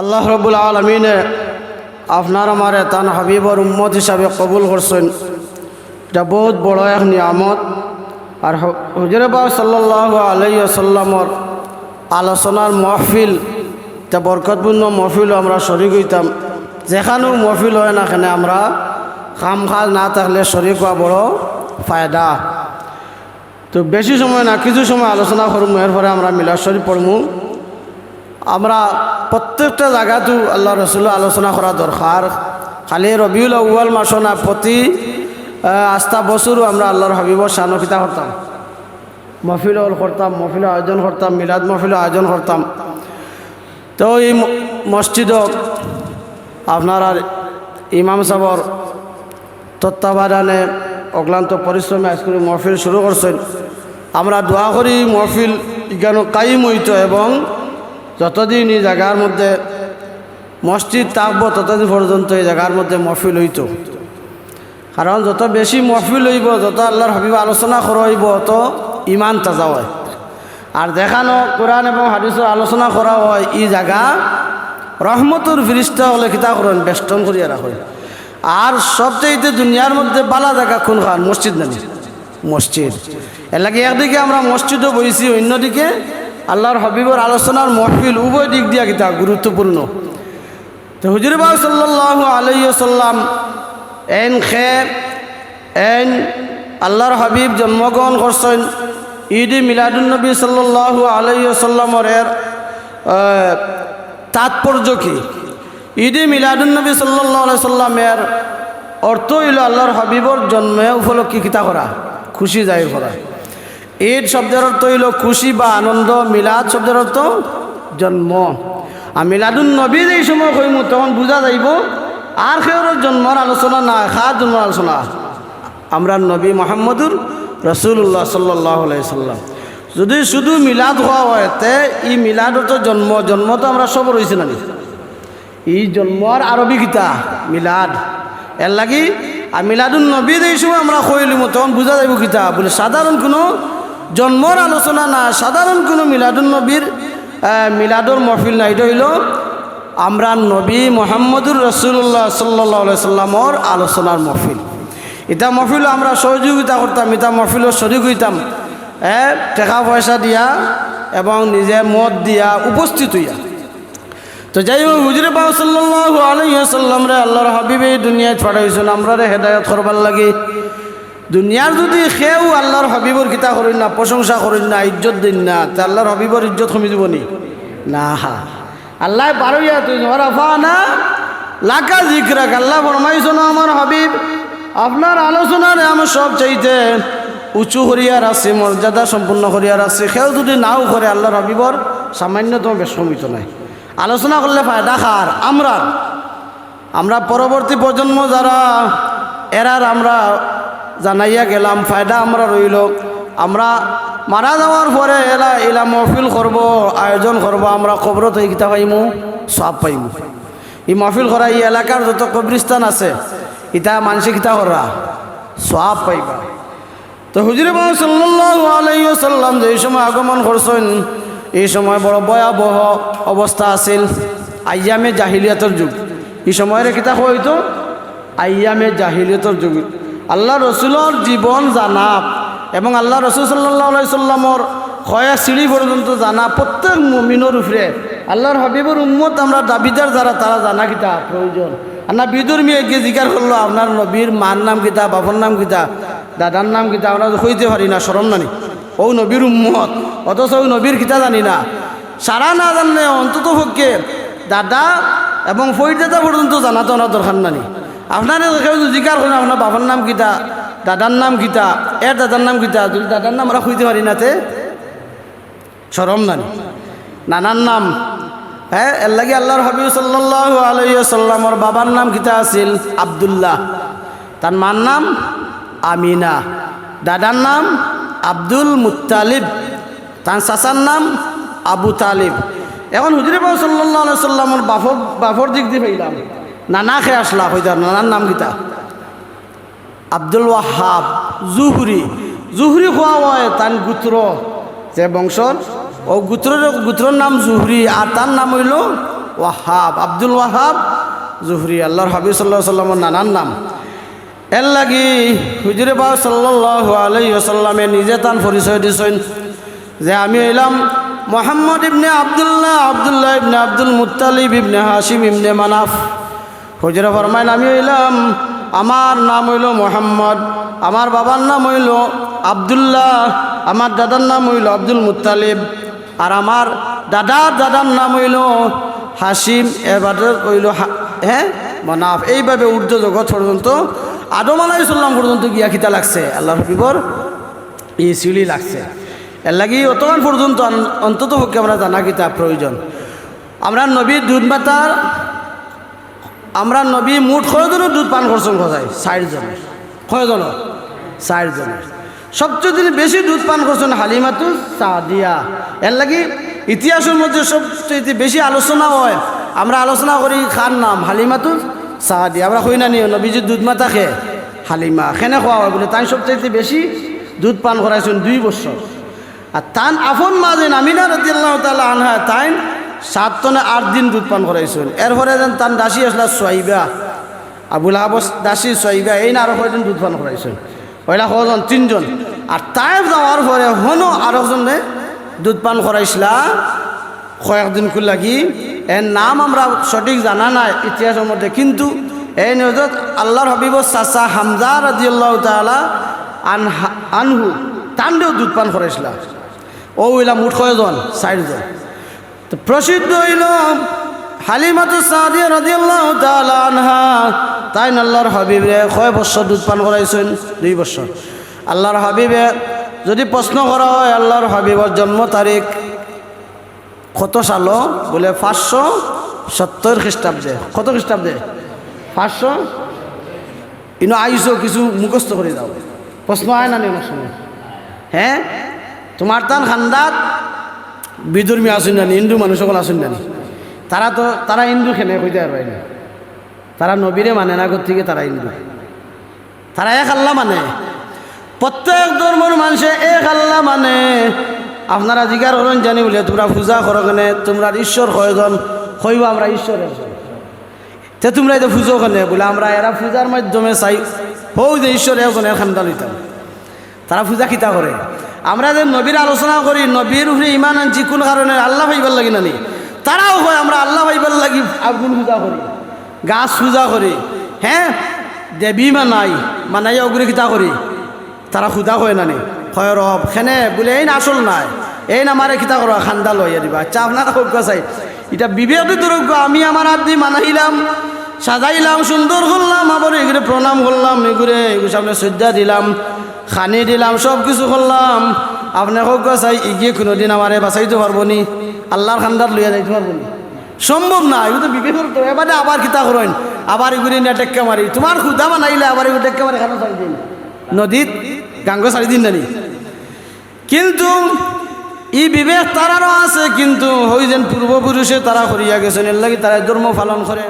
আল্লাহ রবুল আলমিনে আপনার আমার তান হাবিবর উম্মত হিসাবে কবুল করছেন। এটা বহুত বড় এক নিয়ামত। আর হুজুরবা সাল্লাহ আলাইসাল্লামর আলোচনার মহফিল তা বরকতপূর্ণ মহফিল আমরা শরিক হইতাম। যেখানেও মহফিল হয় না এখানে আমরা খাম খাজ না থাকলে শরিক হওয়া বড় ফায়দা। তো বেশি সময় না, কিছু সময় আলোচনা করব এরপরে আমরা মিলাদ শরীফ পড়মু। আমরা প্রত্যেকটা জায়গাতো আল্লাহ রসুল আলোচনা করা দরকার। খালি রবিউল আউ্বাল মাসনা প্রতি আস্থা বছরও আমরা আল্লাহর হাবিবর সানকিতা করতাম। মহফিল করতাম, মহফিল আয়োজন করতাম, মিলাদ মহফিল আয়োজন করতাম। তো এই ম- মসজিদত আপনার ইমাম সাহর তত্ত্বাবধানে অক্লান্ত পরিশ্রমে আজকে মহফিল শুরু করছেন। আমরা দোয়া করি মহফিল ইজ্ঞান কাইম হইত এবং যতদিন এই জায়গার মধ্যে মসজিদ থাকব, ততদিন পর্যন্ত এই জায়গার মধ্যে মহফিল হইত। কারণ যত বেশি মহফিল হইব, যত আল্লাহর হাবিব আলোচনা করা হইব তত ইমান তাজা হয়। আর দেখানো কোরআন এবং হাদিসের আলোচনা করা হয়, এই জায়গা রহমতুর ফিরিস্তা হলে কিতা করেন বেষ্টন করিয়া রাখেন আর সবচেয়ে দুনিয়ার মধ্যে বালা জায়গা খুন খান মসজিদ নানি। মসজিদ। এর একদিকে আমরা মসজিদও বইছি, অন্যদিকে আল্লাহর হাবিবর আলোচনার মহফিল উভয় দিক দিয়া কিতা গুরুত্বপূর্ণ। তো হুজুর বাবু সাল্লাহ আলাইসাল্লাম এন খে এন আল্লাহর হাবিব জন্মগ্রহণ করছেন ঈদ মিলাদুলনবী সাল্লাহ আলাইসাল্লামর এর তাৎপর্য কি? ঈদ মিলাদুলনবী সাল্লাহ সাল্লামের অর্থ হইল আল্লাহর হাবিবর জন্মে উপলক্ষে কিতা করা, খুশি জাহির করা। ঈদ শব্দের অর্থ হইল খুশি বা আনন্দ, মিলাদ শব্দের অর্থ জন্ম। আর মিলাদুন নবীর এই সময় কইমু তখন বুঝা যাইব আর কেউর জন্মর আলোচনা না খার জন্মর আলোচনা। আমরা নবী মোহাম্মদুর রসুল্লাহ সাল্লাহ সাল্লাম। যদি শুধু মিলাদ হওয়া হয়, তে ই মিলাদর তো জন্ম। জন্ম তো আমরা সব রয়েছে না? এই জন্মর আরবি গীতা মিলাদ। এর লাগি, আর মিলাদুন নবীর এই সময় আমরা কইলিম তখন বুঝা যাইব গীতা বলে সাধারণ কোনো জন্মর আলোচনা না সাধারণ কোনো মিলাদুল নবীর মিলাদুল মহফিল না এটা আমরা নবী মোহাম্মদুর রসুল্লাহ সাল্লাহ সাল্লামর আলোচনার মহফিল। এটা মহফিল আমরা সহযোগিতা করতাম এটা মহফিলও শরিক হইতাম। এ, টাকা পয়সা দিয়া এবং নিজে মত দিয়া উপস্থিত হইয়া। তো যাই হোক, হুজুরে পাও সাল্লাহ আলাইসাল্লাম রে আল্লাহর হাবিবে দুনিয়ায় ছড়াইছেন আমরা রে হেদায়ত করবার লাগে। দুনিয়ার যদি সেও আল্লাহর হাবিবর কিতা করেন না, প্রশংসা করেন না, ইজ্জত দিন না, তে আল্লাহর হাবিবর ইজ্জত কমি দিব নি? না। হা আল্লাহ পারইয়া তুই রাফা না, লাকা জিক্রাক আল্লাহ ফরমাইছো না আমার হাবিব। আপনার আলোচনারে আমার সব চাইতে উঁচু করিয়ার আছে, মর্যাদা সম্পূর্ণ করিয়ার আছে। সেও যদি নাও করে আল্লাহর হাবিবর, সামান্যতম বেশমিত নাই। আলোচনা করলে ফায়দা খার আমরা। আমরা পরবর্তী প্রজন্ম যারা, এরার আমরা জানাইয়া গেলাম, ফায়দা আমরা রইল। আমরা মারা যাওয়ার পরে এলা এলা মহফিল করব, আয়োজন করব, আমরা কবরত এই কিতা পাইমু, সব পাইমু। এই মহফিল করা এই এলাকার যত কবরিস্তান আছে, ইতা মানুষে কিতা করা সব পাইবা। তো হুজুর সাল্লাম যে এই সময় আগমন করছেন, এই সময় বড় ভয়াবহ অবস্থা আছিল আয়ামে জাহিলিয়াতর যুগ। এই সময়ের কিতা হইতো আয়ামে জাহিলিয়াতর যুগ। আল্লাহ রসুলর জীবন জানা এবং আল্লাহ রসুল সাল্লাহ সাল্লামর কয়া সিঁড়ি পর্যন্ত জানা প্রত্যেক মুমিনের উপরে আল্লাহর হাবিবুর উম্মত আমরা দাবিদার যারা তারা জানা কিতা প্রয়োজন আর না বিদুর মেয়ে গিয়ে জিজ্ঞাসা করল আপনার নবীর মার নাম কিতা বাবার নাম কিতা দাদার নাম কিতা আমরা তো কইতে পারি না সরম নানি। ও নবীর উম্মত, অথচ ওই নবীর কিতা জানি না। সারা না জানলে অন্তত পক্ষে দাদা এবং ফৈর পর্যন্ত জানা তো ওনার দরকার নানি। আপনার কেউ জিজ্ঞাসা করেন, আপনার বাবার নাম কিতা? দাদার নাম কিতা? এর দাদার নাম কিতা? যদি দাদার নাম আমরা খুঁজতে পারি না সরম নানি নানার নাম। হ্যাঁ এর লাগে আল্লাহর হাবিব সাল্লাহ আলাইসাল্লামর বাবার নাম কিতা আছিল? আবদুল্লাহ। তার মার নাম? আমিনা। দাদার নাম? আব্দুল মুতালিব তার চাচার নাম? আবু তালিব। এখন হুজুরে বাবু সাল্লাহ সাল্লামর বাফর বাফর দিক দিয়ে পাইলাম নানা খেয়ে আসলা হইতা নানার নাম কিতা আব্দুল ওয়াহাব, জুহরি। জুহরি খোয়া হয় তান গুত্র, যে বংশর ও গুত্রের গুত্রর নাম জুহরি, আর তার নাম হইল ওয়াহাব, আব্দুল ওয়াহাব জুহরি, আল্লাহর হাবিব সাল্লাহ সাল্লামের নানার নাম। এর লাগি হুজুরে বা সাল্লাহ আলাইসাল্লামে নিজে তান পরিচয় দিছেন, যে আমি এলাম মোহাম্মদ ইবনে আবদুল্লাহ আবদুল্লাহ ইবনে আব্দুল মুতালিব ইবনে হাসিম ইবনে মানাফ। হুজুরে ফরমাইন, আমি হইলাম, আমার নাম হইল মোহাম্মদ, আমার বাবার নাম হইল আবদুল্লাহ, আমার দাদার নাম হইল আব্দুল মুতালিব আর আমার দাদার দাদার নাম হইল হাসিম এবার হইল হ্যাঁ মানাফ। এইভাবে ঊর্ধ্ব জগৎ পর্যন্ত, আদম আলাইসাল্লাম পর্যন্ত গিয়া খিতা লাগছে আল্লাহ হাবিবর ই সিঁড়ি লাগছে। এর লাগি অতক্ষণ পর্যন্ত অন্তত পক্ষে আমরা জানা কিতা প্রয়োজন। আমরা নবীর দুধ মাতার আমরা নবী মুঠ কয়জনের দুধ পান করছেন কোথায়? ষাট জনের কয়জনের? ষাট জনের সবচেয়ে বেশি দুধ পান করছেন হালিমাতু সাদিয়া। এর লাগি ইতিহাসের মধ্যে সবচেয়ে বেশি আলোচনা হয়, আমরা আলোচনা করি খান নাম? হালিমাতু সাদিয়া। আমরা কই না নিও নবীজি দুধ মাতা খে হালিমা। খেনে খোয়া হয় বলে? তাই সবচেয়ে বেশি দুধ পান করাইছেন দুই বছর। আর তান আফন মাজেন আমিনা রদিয়াল্লাহ তালা আনহা, তাইন সাত টনে আট দিন দুধ পান করাইছেন এরপরে যেন তান দাসী আসলা সোয়াইবা আবুল আবস দাসী সোয়াইবা এই না আরও কয়দিন দুধ পান করাইছেন ওইলা কজন তিনজন। আর তাই যাওয়ার পরে হনো আরও জনে দুধ পান করাইছিলা কয়েকদিন কু লাগি এর নাম আমরা সঠিক জানা নাই ইতিহাসের মধ্যে কিন্তু এই নিউজত আল্লাহর হবিব চাচা হামজা রাজিউল্লাহ তালা আনহা আনহু তান তান্ডেও দুধ পান করাইছিলা ও হইলা মুঠ কয়জন? চারজন তো প্রসিদ্ধ হইল হালিমাতু সাদিয়া রাদিয়াল্লাহু তাআলা আনহা, তাই আল্লাহর হাবিবে কয় বছর দুধ পান করাইছেন? দুই বছর। আল্লাহর হাবিবে যদি প্রশ্ন করা হয়, আল্লাহর হাবিবর জন্ম তারিখ কত সালো? বলে পাঁচশো সত্তর খ্রিস্টাব্দে। কত খ্রিস্টাব্দে? পাঁচশো? ইনো আইসো, কিছু মুখস্থ করে দাও। প্রশ্ন না নি অনেক সময়? হ্যাঁ? তোমার তান খান্দাত বিধর্মী আসুন জানি হিন্দু মানুষ সকল আসুন জানি তারা তো, তারা হিন্দু খেনে, কইতে পারবে না। তারা নবীরে মানে না থেকে তারা হিন্দু। তারা এক আল্লাহ মানে। প্রত্যেক ধর্মের মানুষে এক আল্লাহ মানে। আপনারা জিজ্ঞার করেন জানি বলে, তোমরা পূজা করো কেনে, তোমরা ঈশ্বর কয়জন কইব আমরা ঈশ্বর তে তোমরা এটা পুজো কেনে, বলে আমরা এরা পূজার মাধ্যমে চাই হৌ যে ঈশ্বর খান্দা লইতাম। তারা পূজা খিতা করে? আমরা যে নবীর আলোচনা করি, নবীর উপরে ইমান আনছি কোন কারণে আল্লাহ ভাইবার লাগি নানি তারাও হয় আমরা আল্লাহ ভাইবার লাগি, আগুন পূজা করি, গাছ পূজা করি হ্যাঁ? দেবী মানাই অগ্রে খিতা করি, তারা খুদা হয় নানি হয় রব, খেনে বলে, এই না, আসল নাই। এই না মারে খিতা করো খান্দা লইয়া দিবা। আচ্ছা আপনারা হোক চাই এটা বিবেক দুরোগ্য আমি আমার হাত দিয়ে মানাইলাম, সাজাইলাম, সুন্দর করলাম, আবার এগুলো প্রণাম করলাম, এগুলো এগুলো সামনে শ্রদ্ধা দিলাম। খানি দিলাম সব কিছু করলাম। আপনি হোক চাই ইগিয়ে কোনোদিন আমারে বাঁচাইতে পারব নি? আল্লাহর খান্দার লইয়া যাইতে পারব নি? সম্ভব না এগুলো তো বিবেক। এবারে আবার কিতা করেন? আবার এগুলি না টেক্কা মারি। তোমার খুদা বানাইলে আবার এগুলো টেক্কা মারি খানা চাই দিন? নদীত গাঙ্গ সারি দিন নানি। কিন্তু ই বিবেক তারারও আছে, কিন্তু হই যেন পূর্বপুরুষে তারা করিয়া গেছেন, এর লাগে তারা ধর্ম পালন করে।